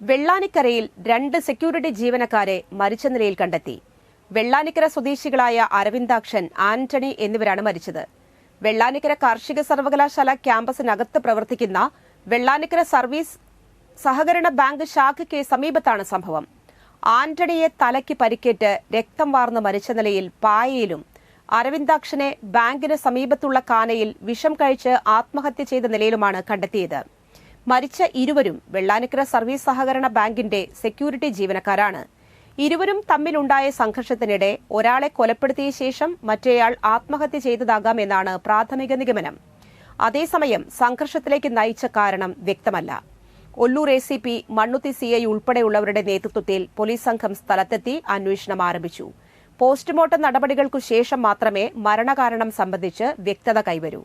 വെള്ളാനിക്കരയിൽ രണ്ട് സെക്യൂരിറ്റി ജീവനക്കാരെ മരിച്ച നിലയിൽ കണ്ടെത്തി. വെള്ളാനിക്കര സ്വദേശികളായ അരവിന്ദാക്ഷൻ ആന്റണി എന്നിവരാണ് മരിച്ചത്. വെള്ളാനിക്കര കാർഷിക സർവകലാശാല ക്യാമ്പസിനകത്ത് പ്രവർത്തിക്കുന്ന വെള്ളാനിക്കര സർവീസ് സഹകരണ ബാങ്ക് ശാഖയ്ക്ക് സമീപത്താണ് സംഭവം. ആന്റണിയെ തലയ്ക്ക് പരിക്കേറ്റ് രക്തം വാർന്ന് മരിച്ച നിലയിൽ പായയിലും അരവിന്ദാക്ഷനെ ബാങ്കിന് സമീപത്തുള്ള കാനയിൽ വിഷം കഴിച്ച് ആത്മഹത്യ ചെയ്ത നിലയിലുമാണ് കണ്ടെത്തിയത്. മരിച്ച ഇരുവരും വെള്ളാനിക്കര സർവീസ് സഹകരണ ബാങ്കിന്റെ സെക്യൂരിറ്റി ജീവനക്കാരാണ്. ഇരുവരും തമ്മിലുണ്ടായ സംഘർഷത്തിനിടെ ഒരാളെ കൊലപ്പെടുത്തിയ ശേഷം മറ്റേയാൾ ആത്മഹത്യ ചെയ്തതാകാമെന്നാണ് പ്രാഥമിക നിഗമനം. അതേസമയം സംഘർഷത്തിലേക്ക് നയിച്ച കാരണം വ്യക്തമല്ല. Ollur A C P Mannuthy C I ഉൾപ്പെടെയുള്ളവരുടെ നേതൃത്വത്തിൽ പോലീസ് സംഘം സ്ഥലത്തെത്തി അന്വേഷണം ആരംഭിച്ചു. പോസ്റ്റ്മോർട്ടം നടപടികൾക്കു ശേഷം മാത്രമേ മരണകാരണം സംബന്ധിച്ച് വ്യക്തത കൈവരൂ.